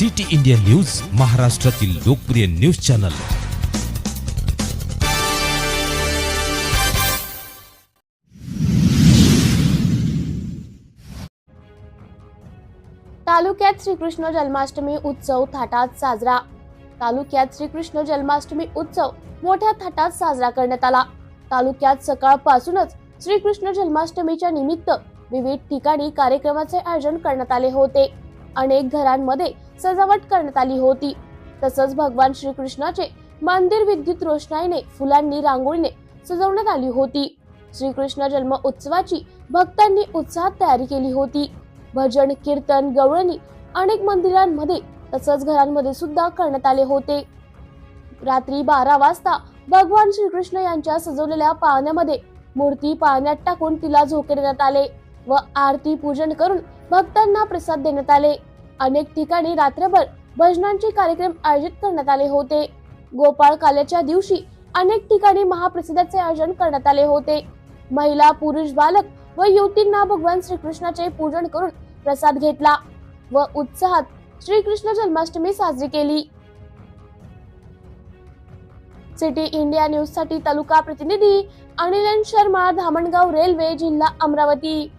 City India news महाराष्ट्रातील लोकप्रिय news channel. तालुक्यात श्रीकृष्ण जन्माष्टमी उत्सव थाटात साजरा. तालुक्यात श्रीकृष्ण जन्माष्टमी उत्सव मोठ्या थाटात साजरा करण्यात आला. तालुक्यात सकाळपासूनच श्रीकृष्ण जन्माष्टमीच्या निमित्त विविध ठिकाणी कार्यक्रमाचे आयोजन करण्यात आले होते. अनेक घरांमध्ये सजावट करण्यात आली होती. तसंच भगवान श्रीकृष्णाचे मंदिर विद्युत रोषणाईने फुलांनी रांगोळीने सजवण्यात आली होती. श्रीकृष्ण जन्म उत्सवाची भक्तांनी उत्साहात तयारी केली होती. भजन कीर्तन गवळणी अनेक मंदिरांमध्ये तसंच घरांमध्ये सुद्धा करण्यात आले होते. रात्री बारा वाजता भगवान श्रीकृष्ण यांच्या सजवलेल्या पाळण्यामध्ये मूर्ती पाळण्यात टाकून तिला झोके देण्यात आले व आरती पूजन करून भक्तांना प्रसाद देण्यात आले. अनेक ठिकाणी रात्रभर भजनांचे कार्यक्रम आयोजित करण्यात आले होते. गोपाळ काल्याच्या दिवशी अनेक ठिकाणी महाप्रसादाचे आयोजन करण्यात आले होते. महिला पुरुष बालक व युवतींना भगवान श्रीकृष्णाचे पूजन करून प्रसाद घेतला व उत्साहात श्रीकृष्ण जन्माष्टमी साजरी केली. सिटी इंडिया न्यूजसाठी तालुका प्रतिनिधी अनिलन शर्मा धामणगाव रेल्वे जिल्हा अमरावती.